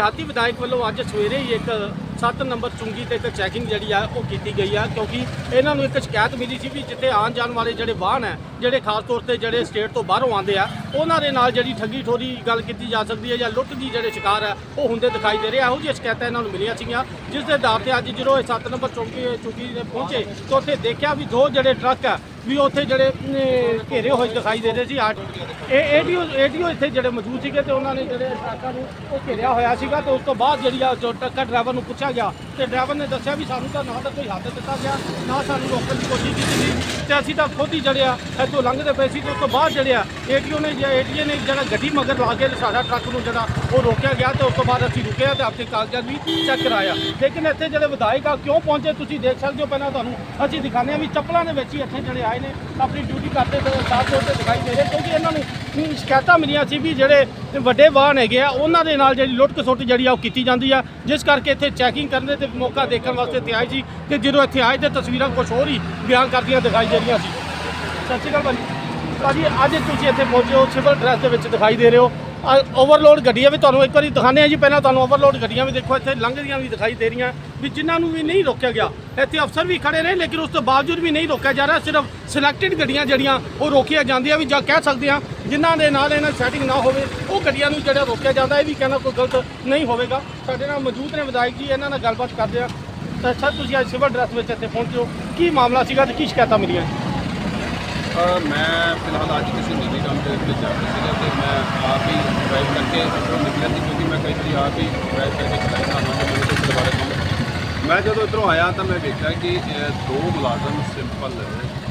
ਦਿਹਾਤੀ ਵਿਧਾਇਕ ਵੱਲੋਂ ਅੱਜ ਸਵੇਰੇ ਹੀ ਇੱਕ 7 ਨੰਬਰ ਚੁੰਗੀ ਤੇ ਇੱਕ ਚੈਕਿੰਗ ਜਿਹੜੀ ਆ ਉਹ ਕੀਤੀ ਗਈ ਆ, ਕਿਉਂਕਿ ਇਹਨਾਂ ਨੂੰ ਇੱਕ ਸ਼ਿਕਾਇਤ ਮਿਲੀ ਸੀ ਵੀ ਜਿੱਥੇ ਆਉਣ ਜਾਣ ਵਾਲੇ ਜਿਹੜੇ ਵਾਹਨ ਹੈ, ਜਿਹੜੇ ਖਾਸ ਤੌਰ ਤੇ ਜਿਹੜੇ ਸਟੇਟ ਤੋਂ ਬਾਹਰੋਂ ਆਉਂਦੇ ਆ, ਉਹਨਾਂ ਦੇ ਨਾਲ ਜਿਹੜੀ ਠੱਗੀ ਠੋਰੀ ਗੱਲ ਕੀਤੀ ਜਾ ਸਕਦੀ ਹੈ ਜਾਂ ਲੁੱਟ ਦੀ ਜਿਹੜੇ ਸ਼ਿਕਾਰ ਹੈ, ਉਹ ਹੁੰਦੇ ਦਿਖਾਈ ਦੇ ਰਹੇ ਆ। ਇਹੋ ਜਿਹੀਆਂ ਸ਼ਿਕਾਇਤਾਂ ਇਹਨਾਂ ਨੂੰ ਮਿਲੀਆਂ ਸੀਗੀਆਂ, ਜਿਸ ਦੇ ਆਧਾਰ ਤੇ ਅੱਜ ਜਦੋਂ ਇਹ 7 ਨੰਬਰ ਚੌਂਕੀ ਚੁੰਗੀ ਤੇ ਪਹੁੰਚੇ, ਤਾਂ ਉੱਥੇ ਦੇਖਿਆ ਵੀ ਦੋ ਜਿਹੜੇ ਟਰੱਕ ਆ ਵੀ ਉੱਥੇ ਜਿਹੜੇ, ਨੇ ਘੇਰੇ ਹੋਏ ਦਿਖਾਈ ਦੇ ਰਹੇ ਸੀ ਆਟ ਇਹ ਏਡੀਓ ਏਡੀਓ ਇੱਥੇ ਜਿਹੜੇ ਮੌਜੂਦ ਸੀਗੇ ਤੇ ਉਹਨਾਂ ਨੇ ਜਿਹੜੇ ਟਰੱਕਾਂ ਨੂੰ ਉਹ ਘੇਰਿਆ ਹੋਇਆ ਸੀਗਾ ਤੇ ਉਸ ਤੋਂ ਬਾਅਦ ਜਿਹੜੀ ਆ ਜੋ ਟਰੱਕ ਡਰਾਈਵਰ ਨੂੰ ਪੁੱਛਿਆ ਗਿਆ ਤੇ ਡਰਾਈਵਰ ਨੇ ਦੱਸਿਆ ਵੀ ਸਾਨੂੰ ਤਾਂ ਨਾ ਤਾਂ ਕੋਈ ਹੱਥ ਦਿੱਤਾ ਗਿਆ, ਨਾ ਸਾਨੂੰ ਰੋਕਣ ਦੀ ਕੋਸ਼ਿਸ਼ ਕੀਤੀ ਗਈ ਤੇ ਅਸੀਂ ਤਾਂ ਖੁਦ ਹੀ ਜਿਹੜੇ ਆ ਇੱਥੋਂ ਲੰਘਦੇ ਪਏ ਸੀ ਤੇ ਉਸ ਤੋਂ ਬਾਅਦ ਜਿਹੜੇ ਆ ਏਡੀਓ ਨੇ ਜਾਂ ਏਡੀਏ ਨੇ ਜਿਹੜਾ ਗੱਡੀ ਮਗਰ ਲਾ ਕੇ ਸਾਡਾ ਟਰੱਕ ਨੂੰ ਜਿਹੜਾ ਉਹ ਰੋਕਿਆ ਗਿਆ ਤੇ ਉਸ ਤੋਂ ਬਾਅਦ ਅਸੀਂ ਰੁਕੇ ਤੇ ਆਪਣੇ ਕਾਗਜ਼ਾਤ ਵੀ ਚੈੱਕ ਕਰਾਇਆ। ਲੇਕਿਨ ਇੱਥੇ ਜਿਹੜੇ ਵਿਧਾਇਕ ਆ, ਕਿਉਂ ਪਹੁੰਚੇ ਤੁਸੀਂ ਦੇਖ ਸਕਦੇ ਹੋ। ਪਹਿਲਾਂ ਤੁਹਾਨੂੰ ਅਸੀਂ ਦਿਖਾਉਂਦੇ ਹਾਂ ਵੀ ਚੱਪਲਾਂ ਦੇ ਵਿੱਚ ਹੀ ਇੱਥੇ ਜਿਹੜੇ ਆਏ ਨੇ, ਆਪਣੀ ਡਿਊਟੀ ਕਰਦੇ ਤੇ ਸਾਫ਼ ਤੌਰ ਤੇ ਦਿਖਾਈ ਦੇ ਰਹੇ, ਕਿਉਂਕਿ ਇਹਨਾਂ ਨੂੰ ਸ਼ਿਕਾਇਤਾਂ ਮਿਲੀਆਂ ਸੀ ਵੀ ਜਿਹੜੇ ਵੱਡੇ ਵਾਹਨ ਹੈਗੇ ਆ, ਉਹਨਾਂ ਦੇ ਨਾਲ ਜਿਹੜੀ ਲੁੱਟ ਖਸੁੱਟ ਜਿਹੜੀ ਆ, ਉਹ ਕੀਤੀ ਜਾਂਦੀ ਆ। ਜਿਸ ਕਰਕੇ ਇੱਥੇ ਚੈਕਿੰਗ ਕਰਨ ਦੇ ਤੇ ਮੌਕਾ ਦੇਖਣ ਵਾਸਤੇ ਤੇ ਆਏ ਸੀ ਤੇ ਜਦੋਂ ਇੱਥੇ ਆਏ ਤੇ ਤਸਵੀਰਾਂ ਕੁਝ ਹੋਰ ਹੀ ਬਿਆਨ ਕਰਦੀਆਂ ਦਿਖਾਈ ਦੇ ਰਹੀਆਂ ਸੀ। ਸਤਿ ਸ਼੍ਰੀ ਅਕਾਲ ਭਾਜੀ। ਭਾਜੀ, ਅੱਜ ਤੁਸੀਂ ਇੱਥੇ ਪਹੁੰਚੇ ਹੋ ਸਿਵਲ ਡਰੈਸ ਦੇ ਵਿੱਚ ਦਿਖਾਈ ਦੇ ਰਹੇ ਹੋ। ਓਵਰਲੋਡ ਗੱਡੀਆਂ ਵੀ ਤੁਹਾਨੂੰ ਇੱਕ ਵਾਰੀ ਦਿਖਾਣੇ ਆ ਜੀ, ਪਹਿਲਾਂ ਤੁਹਾਨੂੰ ਓਵਰਲੋਡ ਗੱਡੀਆਂ ਵੀ ਦੇਖੋ, ਇੱਥੇ ਲੰਘਦੀਆਂ ਵੀ ਦਿਖਾਈ ਦੇ ਰਹੀਆਂ, ਵੀ ਜਿਨ੍ਹਾਂ ਨੂੰ ਵੀ ਨਹੀਂ ਰੋਕਿਆ ਗਿਆ। ਇੱਥੇ ਅਫਸਰ ਵੀ ਖੜੇ ਨੇ, ਲੇਕਿਨ ਉਸ ਤੋਂ ਬਾਵਜੂਦ ਵੀ ਨਹੀਂ ਰੋਕਿਆ ਜਾ ਰਿਹਾ, ਸਿਰਫ ਸਿਲੈਕਟਡ ਗੱਡੀਆਂ ਜਿਹੜੀਆਂ ਉਹ ਰੋਕੀਆਂ ਜਾਂਦੀਆਂ ਵੀ ਜਾਂ ਕਹਿ ਸਕਦੇ ਆ ਜਿਨ੍ਹਾਂ ਦੇ ਨਾਲ ਇਹਨਾਂ ਸੈਟਿੰਗ ਨਾ ਹੋਵੇ, ਉਹ ਗੱਡੀਆਂ ਨੂੰ ਜਿਹੜਾ ਰੋਕਿਆ ਜਾਂਦਾ, ਇਹ ਵੀ ਕਹਿਣਾ ਕੋਈ ਗਲਤ ਨਹੀਂ ਹੋਵੇਗਾ। ਸਾਡੇ ਨਾਲ ਮੌਜੂਦ ਨੇ ਵਿਧਾਇਕ ਜੀ, ਇਹਨਾਂ ਨਾਲ ਗੱਲਬਾਤ ਕਰਦੇ ਆ ਤਾਂ ਸਰ, ਤੁਸੀਂ ਅੱਜ ਸਿਵਲ ਡਰੈਸ ਵਿੱਚ ਇੱਥੇ ਪਹੁੰਚੇ ਹੋ। ਕੀ ਮਾਮਲਾ ਸੀਗਾ ਤੇ ਕੀ ਸ਼ਿਕਾਇਤਾਂ ਮਿਲੀਆਂ? ਮੈਂ ਫਿਲਹਾਲ ਅੱਜ ਕਿਸੇ ਨਿੱਜੀ ਕੰਮ ਦੇ ਉੱਤੇ ਜਾ ਰਿਹਾ ਸੀਗਾ ਤੇ ਮੈਂ ਆਪ ਹੀ ਡਰਾਈਵ ਕਰਕੇ ਉੱਥੋਂ ਨਿਕਲਿਆ ਸੀ ਕਿਉਂਕਿ ਮੈਂ ਕਈ ਵਾਰੀ ਆਪ ਹੀ ਡਰਾਈਵ ਕਰਕੇ ਚਲਾਇਆ ਹਾਂ ਤਾਂ ਮੈਨੂੰ ਕੁਝ ਦੁਬਾਰਾ ਕੰਮ ਮੈਂ ਜਦੋਂ ਇੱਧਰੋਂ ਆਇਆ ਤਾਂ ਮੈਂ ਵੇਖਿਆ ਕਿ ਦੋ ਮੁਲਾਜ਼ਮ ਸਿੰਪਲ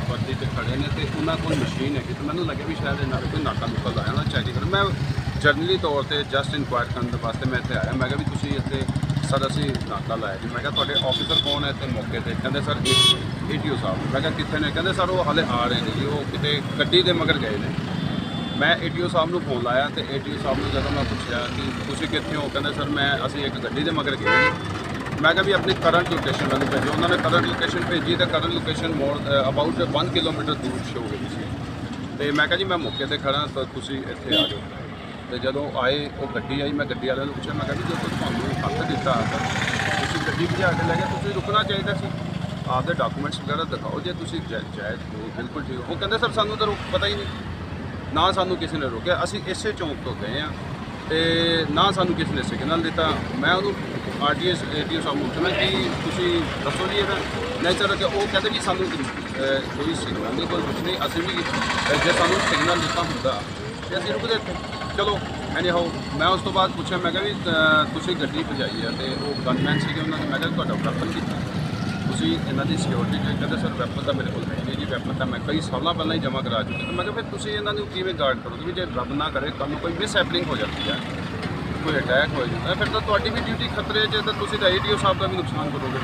ਵਰਦੀ ਤੇ ਖੜੇ ਨੇ ਤੇ ਉਹਨਾਂ ਕੋਲ ਮਸ਼ੀਨ ਹੈਗੀ ਤੇ ਮੈਨੂੰ ਲੱਗਿਆ ਵੀ ਸ਼ਾਇਦ ਇਹਨਾਂ ਦੇ ਕੋਈ ਨਾਕਾ ਨੁਕਲ ਆਇਆ ਨਾ ਚੈਕਿੰਗ ਕਰਨ। ਮੈਂ ਜਰਨਲੀ ਤੌਰ ਤੇ ਜਸਟ ਇਨਕੁਆਇਰ ਕਰਨ ਦੇ ਵਾਸਤੇ ਮੈਂ ਇੱਥੇ ਆਇਆ। ਮੈਂ ਕਿਹਾ ਵੀ ਤੁਸੀਂ ਇੱਥੇ ਸਰ, ਅਸੀਂ ਨਾਕਾ ਲਾਇਆ ਜੀ। ਮੈਂ ਕਿਹਾ, ਤੁਹਾਡੇ ਆਫੀਸਰ ਕੌਣ ਹੈ ਇੱਥੇ ਮੌਕੇ ਤੇ? ਕਹਿੰਦੇ, ਸਰ ਏਟੀਓ ਸਾਹਿਬ। ਮੈਂ ਕਿਹਾ, ਕਿੱਥੇ ਨੇ? ਕਹਿੰਦੇ, ਸਰ, ਉਹ ਹਾਲੇ ਆ ਰਹੇ ਨੇ ਜੀ। ਉਹ ਕਿਤੇ ਗੱਡੀ ਦੇ ਮਗਰ ਗਏ ਨੇ। ਮੈਂ ਏਟੀਓ ਸਾਹਿਬ ਨੂੰ ਫੋਨ ਲਾਇਆ ਤੇ ਏਟੀਓ ਸਾਹਿਬ ਨੂੰ ਜਦੋਂ ਮੈਂ ਪੁੱਛਿਆ ਕਿ ਤੁਸੀਂ ਕਿੱਥੇ ਹੋ? ਕਹਿੰਦੇ, ਸਰ, ਮੈਂ, ਅਸੀਂ ਇੱਕ ਗੱਡੀ ਦੇ ਮਗਰ ਗਏ ਜੀ। ਮੈਂ ਕਿਹਾ, ਵੀ ਆਪਣੀ ਕਰੰਟ ਲੋਕੇਸ਼ਨ ਮੈਨੂੰ ਭੇਜੋ। ਉਹਨਾਂ ਨੇ ਕਰੰਟ ਲੋਕੇਸ਼ਨ ਭੇਜੀ ਤੇ current location more about 1 kilometre ਦੂਰ ਸ਼ੋ ਹੋ ਗਈ ਸੀ। ਤੇ ਮੈਂ ਕਿਹਾ, ਜੀ, ਮੈਂ ਮੌਕੇ ਤੇ ਖੜਾ ਤਾਂ ਤੁਸੀਂ ਇੱਥੇ ਆ ਜਾਓ। ਤੇ ਜਦੋਂ ਆਏ ਉਹ ਗੱਡੀ ਆਈ ਮੈਂ ਗੱਡੀ ਵਾਲਿਆਂ ਨੂੰ ਪੁੱਛਿਆ ਮੈਂ ਕਿਹਾ ਵੀ ਜਦੋਂ ਤੁਹਾਨੂੰ ਹੱਥ ਦਿੱਤਾ ਤਾਂ ਤੁਸੀਂ ਗੱਡੀ ਭਜਾ ਕੇ ਲੈ ਗਏ ਤੁਸੀਂ ਰੁਕਣਾ ਚਾਹੀਦਾ ਸੀ। ਆਪਦੇ ਡਾਕੂਮੈਂਟਸ ਵਗੈਰਾ ਦਿਖਾਓ ਜੇ ਤੁਸੀਂ ਜਾਇਜ਼ ਹੋ ਬਿਲਕੁਲ ਠੀਕ ਹੋ। ਉਹ ਕਹਿੰਦੇ ਸਰ ਸਾਨੂੰ ਤਾਂ ਰੁਕ- ਪਤਾ ਹੀ ਨਹੀਂ। ਨਾ ਸਾਨੂੰ ਕਿਸੇ ਨੇ ਰੋਕਿਆ। ਅਸੀਂ ਇਸੇ ਚੌਂਕ ਤੋਂ ਗਏ ਆ ਤੇ ਨਾ ਸਾਨੂੰ ਕਿਸੇ ਨੇ ਸਿਗਨਲ ਦਿੱਤਾ। ਮੈਂ ਉਹਨੂੰ ਆਰਟੀਐਸ ਏਟੀਓ ਸਾਹਿਬ ਨੂੰ ਪੁੱਛਣਾ ਕਿ ਤੁਸੀਂ ਦੱਸੋ ਜੀ ਇਹਦਾ। ਨੇਚਰ ਕਿ ਉਹ ਕਹਿੰਦੇ ਵੀ ਸਾਨੂੰ ਅਹ, ਕੋਈ ਸਿਗਨਲ ਨਹੀਂ ਕੋਈ ਕੁਛ ਨਹੀਂ। ਅਸੀਂ ਵੀ ਜੇ ਸਾਨੂੰ ਸਿਗਨਲ ਦਿੱਤਾ ਹੁੰਦਾ ਤੇ ਅਸੀਂ ਰੁਕਦੇ ਇੱਥੇ। ਚਲੋ ਐਨੀ ਹਾਓ ਮੈਂ ਉਸ ਤੋਂ ਬਾਅਦ ਪੁੱਛਿਆ ਮੈਂ ਕਿਹਾ ਵੀ ਅਹ, ਤੁਸੀਂ ਗੱਡੀ ਭਜਾਈ ਆ ਤੇ ਉਹ ਗਨਮੈਨ ਸੀਗੇ ਉਹਨਾਂ ਨੇ ਮੈਂ ਕਿਹਾ ਤੁਹਾਡਾ ਵੈਪਨ ਕੀਤਾ ਤੁਸੀਂ ਇਹਨਾਂ ਦੀ ਸਿਕਿਉਰਿਟੀ ਚੈੱਕ ਕਰਦੇ ਸਰ ਵੈਪਨ ਤਾਂ ਮੇਰੇ ਕੋਲ ਹੈ ਨਹੀਂ ਜੀ ਵੈਪਨ ਤਾਂ ਮੈਂ ਕਈ ਸਾਲਾਂ ਪਹਿਲਾਂ ਹੀ ਜਮ੍ਹਾਂ ਕਰਾ ਚੁੱਕਾ ਤਾਂ ਮੈਂ ਕਿਹਾ ਫਿਰ ਤੁਸੀਂ ਇਹਨਾਂ ਨੂੰ ਕਿਵੇਂ ਗਾਰਡ ਕਰੋਗੇ ਵੀ ਜੇ ਰੱਬ ਨਾ ਕਰੇ ਤੁਹਾਨੂੰ ਕੋਈ ਮਿਸ ਹੈਪਨਿੰਗ ਹੋ ਜਾਂਦੀ ਹੈ ਕੋਈ ਅਟੈਕ ਹੋ ਜਾਂਦਾ ਫਿਰ ਤਾਂ ਤੁਹਾਡੀ ਵੀ ਡਿਊਟੀ ਖਤਰੇ 'ਚ ਹੈ ਤਾਂ ਤੁਸੀਂ ਤਾਂ ਏਟੀਓ ਸਾਹਿਬ ਦਾ ਵੀ ਨੁਕਸਾਨ ਕਰੋਗੇ।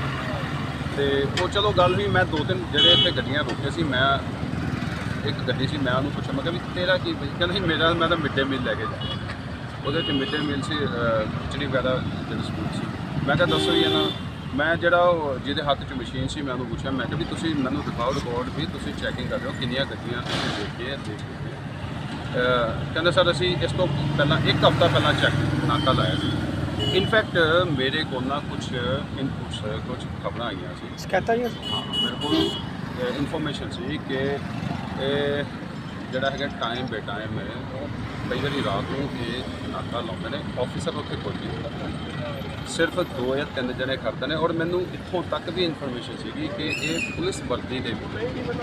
ਤੇ ਉਹ ਚਲੋ ਗੱਲ ਵੀ ਮੈਂ ਦੋ ਤਿੰਨ ਜਿਹੜੇ ਇੱਥੇ ਗੱਡੀਆਂ ਰੋਕੇ ਸੀ ਮੈਂ ਇੱਕ ਗੱਡੀ ਸੀ ਮੈਂ ਉਹਨੂੰ ਪੁੱਛਿਆ ਮੈਂ ਕਿਹਾ ਵੀ ਤੇਰਾ ਕੀ ਬਈ? ਕਹਿੰਦਾ ਸੀ ਮੇਰਾ ਮੈਂ ਤਾਂ ਮਿੱਡੇ ਮੀਲ ਲੈ ਕੇ ਜਾ ਉਹਦੇ 'ਚ ਮਿੱਡੇ ਮੀਲ ਸੀ ਖਿਚੜੀ ਵਗੈਰਾ ਜਿਹੜੀ ਸਕੂਲ ਸੀ। ਮੈਂ ਕਿਹਾ ਦੱਸੋ ਜੀ ਇਹਨਾਂ ਮੈਂ ਜਿਹੜਾ ਉਹ ਜਿਹਦੇ ਹੱਥ 'ਚ ਮਸ਼ੀਨ ਸੀ ਮੈਂ ਉਹਨੂੰ ਪੁੱਛਿਆ ਮੈਂ ਕਿਹਾ ਵੀ ਤੁਸੀਂ ਮੈਨੂੰ ਦਿਖਾਓ ਰਿਕਾਰਡ ਵੀ ਤੁਸੀਂ ਚੈਕਿੰਗ ਕਰ ਰਹੇ ਹੋ ਕਿੰਨੀਆਂ ਗੱਡੀਆਂ ਤੁਸੀਂ ਦੇਖੀਆਂ ਦੇਖ ਅਹ, ਕਹਿੰਦਾ ਸਰ ਅਸੀਂ ਇਸ ਤੋਂ ਪਹਿਲਾਂ ਇੱਕ ਹਫ਼ਤਾ ਪਹਿਲਾਂ ਚੈੱਕ ਨਾਕਾ ਲਾਇਆ ਸੀ। ਇਨਫੈਕਟ ਮੇਰੇ ਕੋਲ ਨਾ ਕੁਝ ਇਨਪੁਟਸ ਕੁਝ ਖਬਰਾਂ ਆਈਆਂ ਸੀ। ਸ਼ਿਕਾਇਤਾਂ ਜੀ ਹਾਂ ਮੇਰੇ ਕੋਲ ਇਨਫੋਰਮੇਸ਼ਨ ਸੀ ਕਿ ਇਹ ਜਿਹੜਾ ਹੈਗਾ ਟਾਈਮ ਬੇ ਟਾਈਮ ਹੈ ਕਈ ਵਾਰੀ ਰਾਤ ਨੂੰ ਇਹ ਨਾਕਾ ਲਾਉਂਦੇ ਨੇ। ਆਫੀਸਰ ਉੱਥੇ ਕੋਈ ਨਹੀਂ ਹੁੰਦਾ। ਸਿਰਫ ਦੋ ਜਾਂ ਤਿੰਨ ਜਣੇ ਖੜਦੇ ਨੇ। ਔਰ ਮੈਨੂੰ ਇੱਥੋਂ ਤੱਕ ਵੀ ਇਨਫੋਰਮੇਸ਼ਨ ਸੀਗੀ ਕਿ ਇਹ ਪੁਲਿਸ ਵਰਦੀ ਦੇ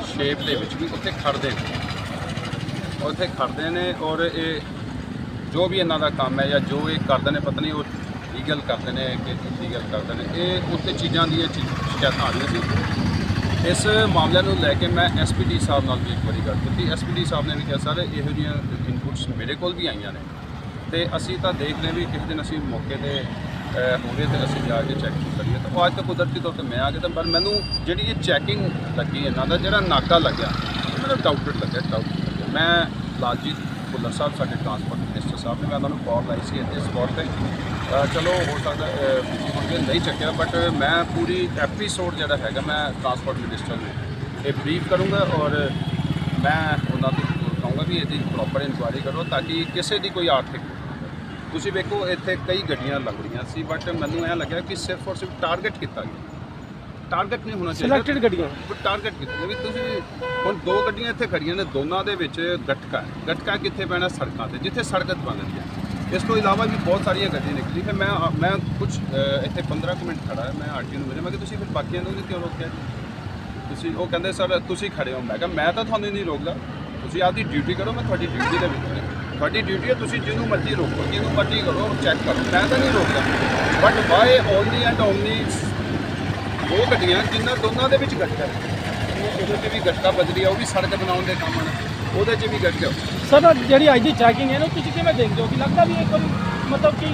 ਸ਼ੇਪ ਦੇ ਵਿੱਚ ਵੀ ਉੱਥੇ ਖੜਦੇ ਨੇ। ਉੱਥੇ ਖੜਦੇ ਨੇ ਔਰ ਇਹ ਜੋ ਵੀ ਇਹਨਾਂ ਦਾ ਕੰਮ ਹੈ ਜਾਂ ਜੋ ਇਹ ਕਰਦੇ ਨੇ, ਪਤਾ ਨਹੀਂ ਉਹ ਲੀਗਲ ਕਰਦੇ ਨੇ ਕਿ ਇਲੀਗਲ ਕਰਦੇ ਨੇ। ਇਹ ਉੱਥੇ ਚੀਜ਼ਾਂ ਦੀਆਂ ਸ਼ਿਕਾਇਤਾਂ ਆ ਰਹੀਆਂ ਸੀ। ਇਸ ਮਾਮਲੇ ਨੂੰ ਲੈ ਕੇ ਮੈਂ ਐਸਪੀਡੀ ਸਾਹਿਬ ਨਾਲ ਵੀ ਇੱਕ ਵਾਰੀ ਗੱਲ ਕੀਤੀ। ਐਸਪੀਡੀ ਸਾਹਿਬ ਨੇ ਵੀ ਕਿਹਾ ਸਰ ਇਹੋ ਜਿਹੀਆਂ ਇਨਪੁਟਸ ਮੇਰੇ ਕੋਲ ਵੀ ਆਈਆਂ ਨੇ। ਤੇ ਅਸੀਂ ਤਾਂ ਦੇਖ ਰਹੇ ਵੀ ਕਿਸੇ ਦਿਨ ਅਸੀਂ ਮੌਕੇ ਤੇ ਅਹ, ਹੋਵੇ ਤੇ ਅਸੀਂ ਜਾ ਕੇ ਚੈੱਕ ਕਰੀਏ। ਤਾਂ ਉਹ ਅੱਜ ਤਾਂ ਕੁਦਰਤੀ ਤੌਰ ਤੇ ਮੈਂ ਆ ਗਿਆ ਤਾਂ ਪਰ ਮੈਨੂੰ ਜਿਹੜੀ ਇਹ ਚੈਕਿੰਗ ਲੱਗੀ ਇਹਨਾਂ ਦਾ ਜਿਹੜਾ ਨਾਕਾ ਲੱਗਿਆ ਇਹ ਮੈਨੂੰ ਡਾਊਟਡ ਲੱਗਿਆ ਡਾਊਟ ਲੱਗਿਆ। ਮੈਂ ਲਾਲਜੀਤ ਭੁੱਲਰ ਸਾਹਿਬ, ਸਾਡੇ ਟਰਾਂਸਪੋਰਟ ਮਿਨਿਸਟਰ ਸਾਹਿਬ ਨੇ ਮੈਂ ਉਹਨਾਂ ਨੂੰ ਕਾਲ ਲਾਈ ਸੀ ਇੱਥੇ ਸਪੌਟ ਤੇ। ਚਲੋ ਹੋ ਸਕਦਾ ਬਿਜ਼ੀ ਹੋਣਗੇ ਨਹੀਂ ਚੱਕਿਆ ਬਟ ਮੈਂ ਪੂਰੀ ਐਪੀਸੋਡ ਜਿਹੜਾ ਹੈਗਾ ਮੈਂ ਟਰਾਂਸਪੋਰਟ ਮਿਨਿਸਟਰ ਨੂੰ ਇਹ ਬਰੀਫ ਕਰੂੰਗਾ ਔਰ ਮੈਂ ਉਹਨਾਂ ਤੋਂ ਕਹੂੰਗਾ ਵੀ ਇਹਦੀ ਪ੍ਰੋਪਰ ਇਨਕੁਆਇਰੀ ਕਰੋ ਤਾਂ ਕਿ ਕਿਸੇ ਦੀ ਕੋਈ ਆਰਥਿਕ ਤੁਸੀਂ ਵੇਖੋ, ਇੱਥੇ ਕਈ ਗੱਡੀਆਂ ਲੱਗ ਰਹੀਆਂ ਸੀ ਬਟ ਮੈਨੂੰ ਐਂ ਲੱਗਿਆ ਕਿ ਸਿਰਫ ਔਰ ਸਿਰਫ ਟਾਰਗੇਟ ਕੀਤਾ ਗਿਆ। ਟਾਰਗੇਟ ਨਹੀਂ ਹੋਣਾ ਚਾਹੀਦਾ। ਸਿਲੈਕਟਡ ਗੱਡੀਆਂ। ਟਾਰਗੇਟ ਕੀਤਾ ਵੀ ਤੁਸੀਂ ਹੁਣ ਦੋ ਗੱਡੀਆਂ ਇੱਥੇ ਖੜੀਆਂ ਨੇ ਦੋਨਾਂ ਦੇ ਵਿੱਚ ਗਟਕਾ ਹੈ। ਗਟਕਾ ਕਿੱਥੇ ਪੈਣਾ? ਸੜਕਾਂ ਤੇ ਜਿੱਥੇ ਸੜਕ ਬਣਦੀ ਹੈ। ਇਸ ਤੋਂ ਇਲਾਵਾ ਵੀ ਬਹੁਤ ਸਾਰੀਆਂ ਗੱਡੀਆਂ ਨਿਕਲੀ ਫਿਰ ਮੈਂ ਮੈਂ ਕੁਝ ਇੱਥੇ 15 ਕੁ ਮਿੰਟ ਖੜਾ ਹੈ ਮੈਂ ਆਰਟੀ ਨੂੰ ਮਿਲਿਆ। ਮੈਂ ਕਿ ਤੁਸੀਂ ਫਿਰ ਬਾਕੀਆਂ ਨੂੰ ਵੀ ਕਿਉਂ ਰੋਕਿਆ ਜੀ? ਤੁਸੀਂ ਉਹ ਕਹਿੰਦੇ ਸਰ ਤੁਸੀਂ ਖੜੇ ਹੋ। ਮੈਂ ਕਿਹਾ ਮੈਂ ਤਾਂ ਤੁਹਾਨੂੰ ਨਹੀਂ ਰੋਕਦਾ। ਤੁਸੀਂ ਆਪਦੀ ਡਿਊਟੀ ਕਰੋ ਮੈਂ ਤੁਹਾਡੀ ਡਿਊਟੀ ਦੇ ਵਿੱਚ ਹਾਂ। ਤੁਹਾਡੀ ਡਿਊਟੀ ਹੈ ਤੁਸੀਂ ਜਿਹਨੂੰ ਮਰਜ਼ੀ ਰੋਕੋ। ਜਿਹਨੂੰ ਮਰਜ਼ੀ ਕਰੋ ਚੈੱਕ ਕਰੋ। ਮੈਂ ਤਾਂ ਨਹੀਂ ਰੋਕਦਾ। But why only and only ਦੋ ਗੱਡੀਆਂ ਜਿਨ੍ਹਾਂ ਦੋਨਾਂ ਦੇ ਵਿੱਚ ਗੱਟਕਾ ਹੈ। ਉਹਦੇ 'ਚ ਵੀ ਗੱਟਕਾ ਬਦਲੀ ਆ ਉਹ ਵੀ ਸੜਕ ਬਣਾਉਣ ਦੇ ਕੰਮ ਨੇ। ਉਹਦੇ 'ਚ ਵੀ ਗੱਟਕਾ ਸਰ ਜਿਹੜੀ ਅੱਜ ਦੀ ਚੈਕਿੰਗ ਹੈ ਨਾ ਉਹ ਤੁਸੀਂ ਕਿਵੇਂ ਦੇਖਦੇ ਹੋ? ਕਿ ਲੱਗਦਾ ਵੀ ਇਹ ਕੋਈ ਮਤਲਬ ਕਿ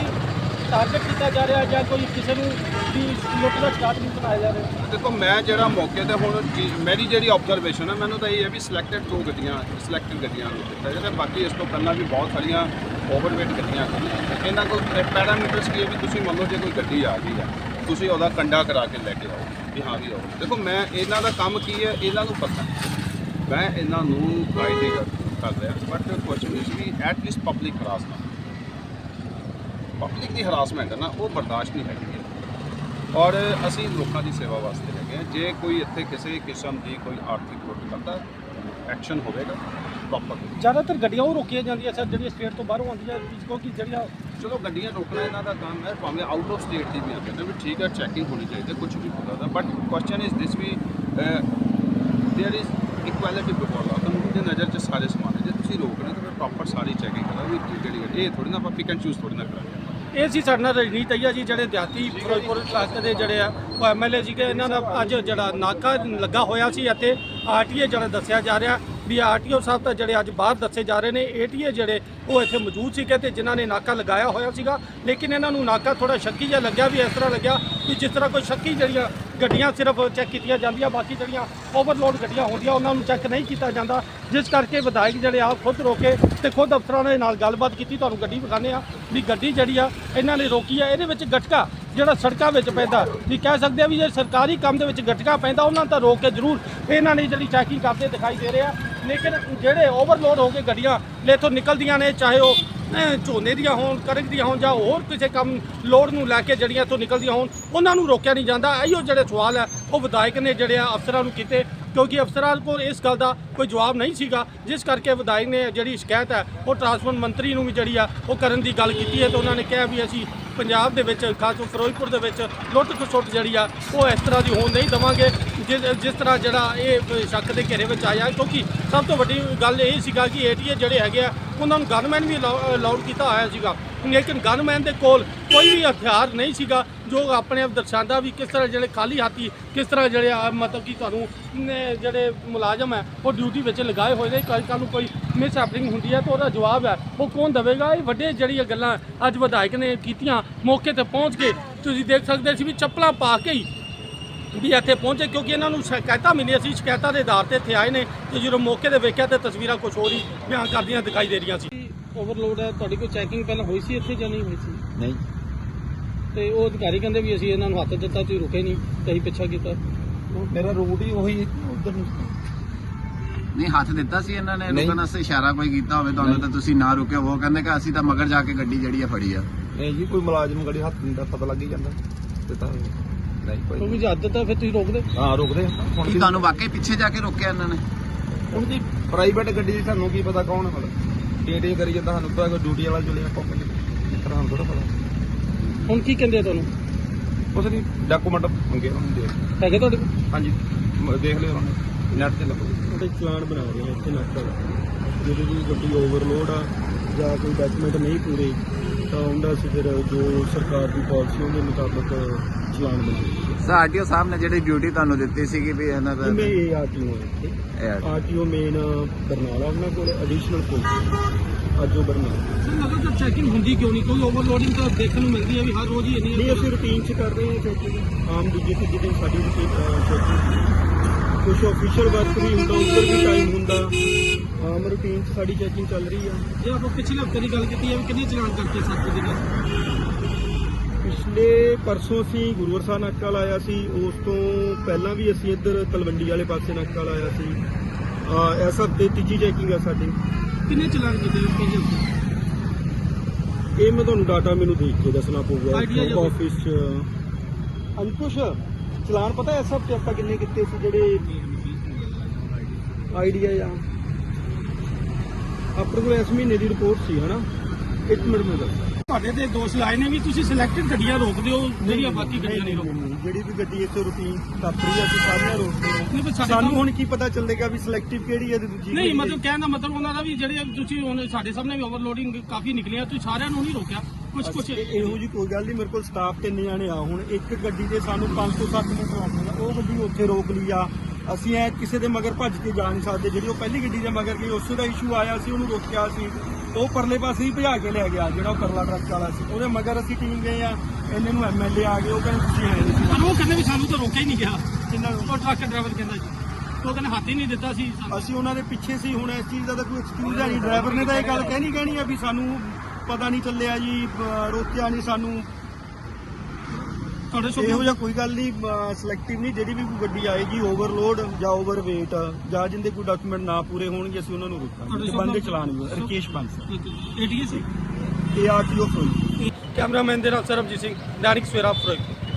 ਟਾਰਗੇਟ ਕੀਤਾ ਜਾ ਰਿਹਾ ਜਾਂ ਕੋਈ ਕਿਸੇ ਨੂੰ ਵੀ ਲੁੱਟ ਦਾ ਸਟਾਰਟ ਨਹੀਂ ਬਣਾਇਆ ਜਾ ਰਿਹਾ? ਦੇਖੋ ਮੈਂ ਜਿਹੜਾ ਮੌਕੇ ਤੇ ਹੁਣ ਮੇਰੀ ਜਿਹੜੀ ਆਬਜ਼ਰਵੇਸ਼ਨ ਹੈ ਮੈਨੂੰ ਤਾਂ ਇਹ ਹੈ ਵੀ ਸਿਲੈਕਟਡ ਦੋ ਗੱਡੀਆਂ ਸਿਲੈਕਟਡ ਗੱਡੀਆਂ ਨੂੰ ਦਿੱਤਾ ਜਿਹੜਾ ਬਾਕੀ ਇਸ ਤੋਂ ਪਹਿਲਾਂ ਵੀ ਬਹੁਤ ਸਾਰੀਆਂ ਓਵਰਵੇਟ ਗੱਡੀਆਂ ਇਹਨਾਂ ਕੋਲ ਪੈਰਾਮੀਟਰਸ ਕੀ ਹੈ ਵੀ ਤੁਸੀਂ ਮੰਨ ਲਓ ਜੇ ਕੋਈ ਗੱਡੀ ਆ ਗਈ ਹੈ ਤੁਸੀਂ ਉਹਦਾ ਕੰਡਾ ਕਰਾ ਕੇ ਲੈ ਕੇ ਆਓ, ਵੀ ਹਾਂ ਵੀ ਆਓ। ਦੇਖੋ, ਮੈਂ ਇਹਨਾਂ ਦਾ ਕੰਮ ਕੀ ਹੈ, ਇਹਨਾਂ ਨੂੰ ਪਤਾ ਮੈਂ ਇਹਨਾਂ ਨੂੰ ਗਾਈਡ ਕਰ ਰਿਹਾ ਬਟ ਕੁਐਸਚਨ ਇਸ ਵੀ at least public harassment public the harassment ਹੈ ਨਾ, ਉਹ ਬਰਦਾਸ਼ਤ ਨਹੀਂ ਹੈਗੀ। ਹੈ। ਔਰ ਅਸੀਂ ਲੋਕਾਂ ਦੀ ਸੇਵਾ ਵਾਸਤੇ ਹੈਗੇ ਹਾਂ। ਜੇ ਕੋਈ ਇੱਥੇ ਕਿਸੇ ਕਿਸਮ ਦੀ ਕੋਈ ਆਰਥਿਕ ਲੁੱਟ ਕਰਦਾ ਐਕਸ਼ਨ ਹੋਵੇਗਾ ਪ੍ਰੋਪਰ ਜ਼ਿਆਦਾਤਰ ਗੱਡੀਆਂ ਉਹ ਰੋਕੀਆਂ ਜਾਂਦੀਆਂ ਸਰ ਜਿਹੜੀਆਂ ਸਟੇਟ ਤੋਂ ਬਾਹਰੋਂ ਆਉਂਦੀਆਂ ਕਿਉਂਕਿ ਜਿਹੜੀਆਂ ਚਲੋ ਗੱਡੀਆਂ ਰੋਕਣਾ ਇਹਨਾਂ ਦਾ ਕੰਮ ਹੈ ਭਾਵੇਂ ਆਊਟ ਆਫ ਸਟੇਟ ਦੀ ਵੀ ਆਉਂਦੇ ਨੇ ਵੀ ਠੀਕ ਹੈ ਚੈਕਿੰਗ ਹੋਣੀ ਚਾਹੀਦੀ ਕੁਝ ਵੀ ਹੋ ਸਕਦਾ but question is this we there is equality before law ਕਾਨੂੰਨ ਦੀ ਨਜ਼ਰ 'ਚ ਸਾਰੇ ਸਮਾਨ ਹੈ ਜੇ ਤੁਸੀਂ ਰੋਕ ਰਹੇ ਹੋ ਤਾਂ ਫਿਰ ਪ੍ਰੋਪਰ ਸਾਰੀ ਚੈਕਿੰਗ ਕਰੋ ਵੀ ਕਿਹੜੀ ਗੱਡੀ ਇਹ ਥੋੜੀ ਨਾ ਆਪਾਂ ਪਿਕ ਐਂਡ ਚੂਜ਼ ਥੋੜੀ ਨਾ ਕਰਾਂਗੇ ਇਹ ਸੀ ਸਾਡੇ ਨਾਲ ਰਜਨੀਤ ਅਈਆ ਜੀ ਜਿਹੜੇ ਦਿਹਾਤੀ ਫਿਰੋਜ਼ਪੁਰ ਇਲਾਕੇ ਦੇ ਜਿਹੜੇ ਆ ਉਹ ਐਮਐਲਏ ਸੀਗੇ ਇਹਨਾਂ ਦਾ ਅੱਜ ਜਿਹੜਾ ਨਾਕਾ ਲੱਗਾ ਹੋਇਆ ਸੀ ਅਤੇ ਆਰਟੀਏ ਜਿਹੜਾ ਦੱਸਿਆ ਜਾ ਰਿਹਾ ਵੀ ਆਰਟੀਓ ਸਾਹਿਬ ਤਾਂ ਜਿਹੜੇ ਅੱਜ ਬਾਹਰ ਦੱਸੇ ਜਾ ਰਹੇ ਨੇ, ਏਟੀਏ ਜਿਹੜੇ ਉਹ ਇੱਥੇ ਮੌਜੂਦ ਸੀਗੇ ਤੇ ਜਿਨ੍ਹਾਂ ਨੇ ਨਾਕਾ ਲਗਾਇਆ ਹੋਇਆ ਸੀਗਾ। ਲੇਕਿਨ ਇਹਨਾਂ ਨੂੰ ਨਾਕਾ ਥੋੜਾ ਸ਼ੱਕੀ ਜਿਹਾ ਲੱਗਿਆ ਵੀ ਇਸ ਤਰ੍ਹਾਂ ਲੱਗਿਆ ਵੀ ਜਿਸ ਤਰ੍ਹਾਂ ਕੋਈ ਸ਼ੱਕੀ ਜਿਹੜੀਆਂ ਗੱਡੀਆਂ ਸਿਰਫ ਚੈੱਕ ਕੀਤੀਆਂ ਜਾਂਦੀਆਂ, ਬਾਕੀ ਜਿਹੜੀਆਂ ਓਵਰਲੋਡ ਗੱਡੀਆਂ ਹੁੰਦੀਆਂ, ਉਹਨਾਂ ਨੂੰ ਚੈੱਕ ਨਹੀਂ ਕੀਤਾ ਜਾਂਦਾ। ਜਿਸ ਕਰਕੇ ਵਿਧਾਇਕ ਜਿਹੜੇ ਆ ਖੁਦ ਰੋਕੇ ਤੇ ਖੁਦ ਅਫਸਰਾਂ ਦੇ ਨਾਲ ਗੱਲਬਾਤ ਕੀਤੀ। ਤੁਹਾਨੂੰ ਗੱਡੀ ਵਿਖਾਣੇ ਆ ਵੀ ਗੱਡੀ ਜਿਹੜੀ ਆ, ਇਹਨਾਂ ਨੇ ਰੋਕੀ ਆ। ਇਹਦੇ ਵਿੱਚ ਗਟਕਾ ਜਿਹੜਾ ਸੜਕਾਂ ਵਿੱਚ ਪੈਂਦਾ, ਵੀ ਕਹਿ ਸਕਦੇ ਆ ਵੀ ਜੇ ਸਰਕਾਰੀ ਕੰਮ ਦੇ ਵਿੱਚ ਗਟਕਾ ਪੈਂਦਾ, ਉਹਨਾਂ ਨੂੰ ਤਾਂ ਰੋਕ ਕੇ ਜ਼ਰੂਰ ਇਹਨਾਂ ਨੇ ਜਿਹੜੀ ਚੈਕਿੰਗ ਕਰਦੇ ਦਿਖਾਈ ਦੇ ਰਿਹਾ ਲੇਕਿਨ ਜਿਹੜੇ ਓਵਰਲੋਡ ਹੋ ਕੇ ਗੱਡੀਆਂ ਇੱਥੋਂ ਨਿਕਲਦੀਆਂ ਨੇ, ਚਾਹੇ ਉਹ ਝੋਨੇ ਦੀਆਂ ਹੋਣ ਕਣਕ ਦੀਆਂ ਹੋਣ ਜਾਂ ਹੋਰ ਕਿਸੇ ਕੰਮ ਲੋਡ ਨੂੰ ਲੈ ਕੇ ਜਿਹੜੀਆਂ ਇੱਥੋਂ ਨਿਕਲਦੀਆਂ ਹੋਣ, ਉਹਨਾਂ ਨੂੰ ਰੋਕਿਆ ਨਹੀਂ ਜਾਂਦਾ। ਇਹੋ ਜਿਹੜੇ ਸਵਾਲ ਹੈ ਉਹ ਵਿਧਾਇਕ ਨੇ ਜਿਹੜੇ ਆ ਅਫਸਰਾਂ ਨੂੰ ਕੀਤੇ। ਕਿਉਂਕਿ ਅਫਸਰਾਂ ਕੋਲ ਇਸ ਗੱਲ ਦਾ ਕੋਈ ਜਵਾਬ ਨਹੀਂ ਸੀਗਾ, ਜਿਸ ਕਰਕੇ ਵਿਧਾਇਕ ਨੇ ਜਿਹੜੀ ਸ਼ਿਕਾਇਤ ਹੈ, ਉਹ ਟਰਾਂਸਪੋਰਟ ਮੰਤਰੀ ਨੂੰ ਵੀ ਜਿਹੜੀ ਆ, ਉਹ ਕਰਨ ਦੀ ਗੱਲ ਕੀਤੀ ਹੈ ਤੇ ਉਹਨਾਂ ਨੇ ਕਿਹਾ ਵੀ ਅਸੀਂ ਪੰਜਾਬ ਦੇ ਵਿੱਚ, ਖਾਸ ਕਰਕੇ ਫਿਰੋਜ਼ਪੁਰ ਦੇ ਵਿੱਚ ਲੁੱਟ ਖਸੁੱਟ ਜਿਹੜੀ ਆ, ਉਹ ਇਸ ਤਰ੍ਹਾਂ ਦੀ ਹੋਣ ਨਹੀਂ ਦੇਵਾਂਗੇ, ਜਿਸ ਜਿਸ ਤਰ੍ਹਾਂ ਜਿਹੜਾ ਇਹ ਸ਼ੱਕ ਦੇ ਘੇਰੇ ਵਿੱਚ ਆਇਆ, ਕਿਉਂਕਿ ਸਭ ਤੋਂ ਵੱਡੀ ਗੱਲ ਇਹ ਸੀਗਾ ਕਿ ਏਟੀਏ ਜਿਹੜੇ ਹੈਗੇ ਆ, ਉਹਨਾਂ ਨੂੰ ਗਨਮੈਨ ਵੀ ਅਲਾਉਡ ਕੀਤਾ ਹੋਇਆ ਸੀਗਾ। ਲੇਕਿਨ ਗਨਮੈਨ ਦੇ ਕੋਲ ਕੋਈ ਵੀ ਹਥਿਆਰ ਨਹੀਂ ਸੀਗਾ, ਜੋ ਆਪਣੇ ਆਪ ਦਰਸਾਉਂਦਾ ਵੀ ਕਿਸ ਤਰ੍ਹਾਂ ਜਿਹੜੇ ਖਾਲੀ ਹਾਥੀ, ਕਿਸ ਤਰ੍ਹਾਂ ਜਿਹੜੇ ਆ, ਮਤਲਬ ਕਿ ਤੁਹਾਨੂੰ ਜਿਹੜੇ ਮੁਲਾਜ਼ਮ ਹੈ, ਉਹ ਡਿਊਟੀ ਵਿੱਚ ਲਗਾਏ ਹੋਏ ਨੇ। ਕੱਲ੍ਹ ਕੱਲ੍ਹ ਨੂੰ ਕੋਈ ਮਿਸ ਹੈਪਨਿੰਗ ਹੁੰਦੀ ਹੈ ਤਾਂ ਉਹਦਾ ਜਵਾਬ ਹੈ, ਉਹ ਕੌਣ ਦੇਵੇਗਾ? ਇਹ ਵੱਡੇ ਜਿਹੜੀਆਂ ਗੱਲਾਂ ਅੱਜ ਵਿਧਾਇਕ ਨੇ ਕੀਤੀਆਂ, ਮੌਕੇ ਤੇ ਪਹੁੰਚ ਕੇ ਤੁਸੀਂ ਦੇਖ ਸਕਦੇ ਸੀ ਵੀ ਚੱਪਲਾਂ ਪਾ ਕੇ ਹੀ ਵੀ ਇੱਥੇ ਪਹੁੰਚੇ, ਕਿਉਂਕਿ ਇਹਨਾਂ ਨੂੰ ਸ਼ਿਕਾਇਤਾਂ ਮਿਲੀਆਂ ਸੀ। ਸ਼ਿਕਾਇਤਾਂ ਦੇ ਆਧਾਰ ਤੇ ਇੱਥੇ ਆਏ ਨੇ ਤੇ ਜਦੋਂ ਮੌਕੇ ਤੇ ਵੇਖਿਆ ਤੇ ਤਸਵੀਰਾਂ ਕੁਝ ਹੋਰ ਹੀ ਬਿਆਨ ਕਰਦੀਆਂ ਦਿਖਾਈ ਦੇ ਰਹੀਆਂ ਸੀ। ਓਵਰਲੋਡ ਹੈ ਤੁਹਾਡੀ ਕੋਈ ਚੈਕਿੰਗ ਪਹਿਲਾਂ ਹੋਈ ਸੀ ਇੱਥੇ ਜਾਂ ਨਹੀਂ ਹੋਈ ਸੀ? ਨਹੀਂ। ਤੇ ਉਹ ਅਧਿਕਾਰੀ ਕਹਿੰਦੇ ਵੀ ਅਸੀਂ ਇਹਨਾਂ ਨੂੰ ਹੱਥ ਦਿੱਤਾ ਤੁਸੀਂ ਰੁਕੇ ਨਹੀਂ ਤੇ ਅਸੀਂ ਪਿੱਛਾ ਕੀਤਾ। ਮੇਰਾ ਰੂਟ ਹੀ ਉਹੀ ਉਧਰ ਨੂੰ। ਨਹੀਂ ਹੱਥ ਦਿੱਤਾ ਸੀ ਇਹਨਾਂ ਨੇ ਨਹੀਂ। ਰੁਕਣ ਵਾਸਤੇ ਇਸ਼ਾਰਾ ਕੋਈ ਕੀਤਾ ਹੋਵੇ ਤੁਹਾਨੂੰ ਤਾਂ ਤੁਸੀਂ ਨਾ ਰੁਕਿਓ ਉਹ ਕਹਿੰਦੇ ਕਿ ਅਸੀਂ ਤਾਂ ਮਗਰ ਜਾ ਕੇ ਗੱਡੀ ਜਿਹੜੀ ਆ ਫੜੀ ਆ। ਨਹੀਂ ਜੀ ਕੋਈ ਮੁਲਾਜ਼ਮ ਗੜੀ ਹੱਥ ਦਿੰਦਾ ਪਤਾ ਲੱਗ ਹੀ ਜਾਂਦਾ। ਤੇ ਤਾਂ ਨਹੀਂ ਕੋਈ ਕਿਉਂਕਿ ਜੇ ਹੱਥ ਦਿੱਤਾ ਫਿਰ ਤੁਸੀਂ ਰੋਕਦੇ? ਹਾਂ ਰੁਕਦੇ। ਹੁਣ ਦੀ ਤੁਹਾਨੂੰ ਵਾਕਈ ਪਿੱਛੇ ਜਾ ਕੇ ਰੋਕਿਆ ਇਹਨਾਂ ਨੇ? ਹੁਣ ਦੀ ਪ੍ਰਾਈਵੇਟ ਗੱਡੀ ਦੀ ਸਾਨੂੰ ਕੀ ਪਤਾ ਕੌਣ ਹੈ? ਮਤਲਬ ਟੀਟੀ ਕਰੀ ਜਾਂਦਾ ਸਾਨੂੰ ਤਾਂ ਕੋਈ ਡਿਊਟੀ ਵਾਲਾ ਚੁਲਿਆ ਪੱਕ ਇਸ ਤਰ੍ਹਾਂ ਥੋੜਾ ਪਤਾ। ਹੁਣ ਕੀ ਕਹਿੰਦੇ ਆ ਤੁਹਾਨੂੰ? ਉਸ ਦੀ ਡਾਕੂਮੈਂਟ ਮੰਗੇ ਉਹਨੂੰ ਦੇ ਹੈਗੇ ਤੁਹਾਡੇ ਕੋਲ? ਹਾਂਜੀ ਮ- ਦੇਖ ਲਿਓ ਨੈਟ ਤੇ ਲੱਗੋ ਤੇ ਚਲਾਨ ਬਣਾ ਰਹੇ ਆ ਇੱਥੇ ਦਾ। ਜਦੋਂ ਵੀ ਗੱਡੀ ਓਵਰਲੋਡ ਆ ਜਾਂ ਕੋਈ ਡਾਕੂਮੈਂਟ ਨਹੀਂ ਪੂਰੇ ਤਾਂ ਉਹਦਾ ਅਸੀਂ ਫਿਰ ਜੋ ਸਰਕਾਰ ਦੀ ਪਾਲਿਸੀ ਉਹਦੇ ਮੁਤਾਬਕ ਚਲਾਨ ਬਣਾਉਂਦੇ ਸਰ ਆਰਟੀਓ ਸਾਹਿਬ ਨੇ ਜਿਹੜੀ ਡਿਊਟੀ ਤੁਹਾਨੂੰ ਦਿੱਤੀ ਸੀਗੀ ਵੀ ਇਹਨਾਂ ਦਾ ਜਿਵੇਂ ਇਹ ਆਰਟੀਓ ਹੈ ਇੱਥੇ ਇਹ ਆਰਟੀਓ। ਮੇਨ ਬਰਨਾਲਾ ਉਹਨਾਂ ਕੋਲ ਐਡੀਸ਼ਨਲ ਪੁਲਿਸ ਅੱਜ ਉਹ ਬਰਨਾਲਾ। ਸਰ ਲਗਾਤਾਰ ਚੈਕਿੰਗ ਹੁੰਦੀ ਕਿਉਂ ਨਹੀਂ? ਕੋਈ ਓਵਰਲੋਡਿੰਗ ਤਾਂ ਦੇਖਣ ਨੂੰ ਮਿਲਦੀ ਹੈ ਵੀ ਹਰ ਰੋਜ਼ ਹੀ ਇੰਨੀ ਨਹੀਂ ਅਸੀਂ ਰੂਟੀਨ 'ਚ ਕਰ ਰਹੇ ਹਾਂ ਚੈਕਿੰਗ ਆਮ ਦੂਜੇ ਤੀਜੇ ਦਿਨ ਸਾਡੀ ਰੂਟੀਨ ਚੈਕਿੰਗ ਕੁਝ ਆਫੀਸ਼ੀਅਲ ਵਰਕ ਵੀ ਹੁੰਦਾ ਉੱਧਰ ਵੀ ਟਾਈਮ ਹੁੰਦਾ। ਆਮ ਰੂਟੀਨ 'ਚ ਸਾਡੀ ਚੈਕਿੰਗ ਚੱਲ ਰਹੀ ਆ। ਜੇ ਆਪਾਂ ਪਿਛਲੇ ਹਫ਼ਤੇ ਦੀ ਗੱਲ ਕੀਤੀ ਹੈ ਵੀ ਕਿੰਨੇ ਚਲਾਨ ਕਰਕੇ ਸੱਤ ਦੀ ਪਿਛਲੇ ਪਰਸੋਂ ਅਸੀਂ ਗੁਰੂਵਰ ਸਾਹਿਬ ਨਾਕਾ ਲਾਇਆ ਸੀ ਉਸ ਤੋਂ ਪਹਿਲਾਂ ਵੀ ਅਸੀਂ ਇੱਧਰ ਤਲਵੰਡੀ ਵਾਲੇ ਪਾਸੇ ਨਾਕਾ ਲਾਇਆ ਸੀ। ਆ ਇਸ ਹਫ਼ਤੇ ਤੀਜੀ ਚੈਕਿੰਗ ਆ ਸਾਡੀ। ਕਿੰਨੇ ਚਲਾਨ ਕੀਤੇ ਪਹਿਲੇ ਹਫ਼ਤੇ ਇਹ ਮੈਂ ਤੁਹਾਨੂੰ ਡਾਟਾ ਮੈਨੂੰ ਦੇਖ ਕੇ ਦੱਸਣਾ ਪਊਗਾ ਜੋ- ਆਫਿਸ ਚ। ਅੰਕੁਸ਼ ਚਲਾਨ ਪਤਾ ਐ ਸਭ ਤੇ ਆਪਾਂ ਕਿੰਨੇ ਕੀਤੇ ਸੀ ਜਿਹੜੇ ਆਈਡੀਆ ਜਾਂ ਆਪਣੇ ਕੋਲ ਇਸ ਮਹੀਨੇ ਦੀ ਰਿਪੋਰਟ ਸੀ ਹਨਾ? ਇੱਕ ਮਿੰਟ ਮੈਂ ਦੱਸ ਤੁਹਾਡੇ ਤੇ ਦੋਸ਼ ਲਾਏ ਨੇ ਵੀ ਤੁਸੀਂ ਸਿਲੈਕਟਡ ਗੱਡੀਆਂ ਰੋਕਦੇ ਹੋ ਜਿਹੜੀਆਂ ਬਾਕੀ ਗੱਡੀਆਂ ਨਹੀਂ ਰੋਕਦੇ ਜਿਹੜੀ ਵੀ ਗੱਡੀ ਇੱਥੇ ਰੁਕੀ ਟੱਪਰੀ ਅਸੀਂ ਸਾਰੀਆਂ ਰੋਕਦੇ ਹਾਂ ਸਾਨੂੰ ਹੁਣ ਕੀ ਪਤਾ ਚੱਲੇਗਾ ਵੀ ਸਿਲੈਕਟਿਵ ਕਿਹੜੀ ਹੈ ਤੇ ਦੂਜੀ ਨਹੀਂ। ਮਤਲਬ ਕਹਿਣ ਦਾ ਮਤਲਬ ਉਹਨਾਂ ਦਾ ਵੀ ਜਿਹੜੇ ਤੁਸੀਂ ਹੁਣ ਸਾਡੇ ਸਾਹਮਣੇ ਵੀ ਓਵਰਲੋਡਿੰਗ ਕਾਫੀ ਨਿਕਲੀਆਂ ਤੁਸੀਂ ਸਾਰਿਆਂ ਨੂੰ ਨਹੀਂ ਰੋਕਿਆ ਕੁਝ ਕੁਝ ਇਹ- ਜੀ ਕੋਈ ਗੱਲ ਨਹੀਂ ਮੇਰੇ ਕੋਲ ਸਟਾਫ ਤਿੰਨ ਜਾਣੇ ਆ ਹੁਣ ਇੱਕ ਗੱਡੀ ਦੇ ਸਾਨੂੰ 5 ਤੋਂ 7 ਮਿੰਟ ਲੱਗਦੇ ਆ ਉਹ ਗੱਡੀ ਉੱਥੇ ਰੋਕ ਲਈ ਆ। ਅਸੀਂ ਐ ਕਿਸੇ ਦੇ ਮਗਰ ਭੱਜ ਕੇ ਜਾ ਨਹੀਂ ਸਕਦੇ ਜਿਹੜੀ ਉਹ ਪਹਿਲੀ ਗੱਡੀ ਦੇ ਮਗਰ ਗਈ ਉਸੇ ਦਾ ਇਸ਼ੂ ਆਇਆ ਸੀ ਉਹਨੂੰ ਰੋਕਿਆ ਸੀ। ਉਹ ਪਰਲੇ ਪਾਸੇ ਹੀ ਭਜਾ ਕੇ ਲੈ ਗਿਆ ਜਿਹੜਾ ਉਹ ਕਰਲਾ ਟਰੱਕ ਵਾਲਾ ਸੀ। ਉਹਦੇ ਮਗਰ ਅਸੀਂ ਟੀਮ ਗਏ ਆ ਇੰਨੇ ਨੂੰ ਐਮਐਲਏ ਆ ਗਏ ਉਹ ਕਹਿੰਦੇ ਤੁਸੀਂ ਹੈ ਨਹੀਂ ਸੀ। ਪਰ ਉਹ ਕਹਿੰਦੇ ਵੀ ਸਾਨੂੰ ਤਾਂ ਰੋਕਿਆ ਹੀ ਨਹੀਂ ਗਿਆ। ਕਿੰਨਾ ਉਹ ਟਰੱਕ ਡਰਾਈਵਰ ਕਹਿੰਦਾ ਜੀ। ਉਹ ਕਹਿੰਦੇ ਹੱਥ ਹੀ ਨਹੀਂ ਦਿੱਤਾ ਸੀ। ਅਸੀਂ ਉਹਨਾਂ ਦੇ ਪਿੱਛੇ ਸੀ ਹੁਣ ਇਸ ਚੀਜ਼ ਦਾ ਤਾਂ ਕੋਈ ਐਕਸਕਿਊਜ਼ ਨਹੀਂ। ਡਰਾਈਵਰ ਨੇ ਤਾਂ ਇਹ ਗੱਲ ਕਹਿਣੀ ਕਹਿਣੀ ਆ ਵੀ ਸਾਨੂੰ ਪਤਾ ਨਹੀਂ ਚੱਲਿਆ ਜੀ ਰੋਕਿਆ ਨਹੀਂ ਸਾਨੂੰ। ਤੁਹਾਡੇ ਇਹੋ ਸ਼ੁਭ ਜਿਹਾ ਕੋਈ ਗੱਲ ਨਹੀਂ ਸਿਲੈਕਟਿਵ ਨਹੀਂ ਜਿਹੜੀ ਵੀ ਕੋਈ ਗੱਡੀ ਆਏਗੀ ਓਵਰਲੋਡ ਜਾਂ ਓਵਰਵੇਟ ਜਾਂ ਜਿੰਦੇ ਕੋਈ ਡਾਕੂਮੈਂਟ ਨਾ ਪੂਰੇ ਹੋਣਗੇ ਅਸੀਂ ਉਹਨਾਂ ਨੂੰ ਰੋਕਾਂਗੇ। ਬੰਦੇ ਵੀ Rakesh Bans ATS A R T O Feroz cameraman ਦੇ ਨਾਲ ਸਰਬਜੀਤ ਸਿੰਘ ਦੈਨਿਕ ਸਵੇਰਾ ਫਿਰੋਜ਼ਪੁਰ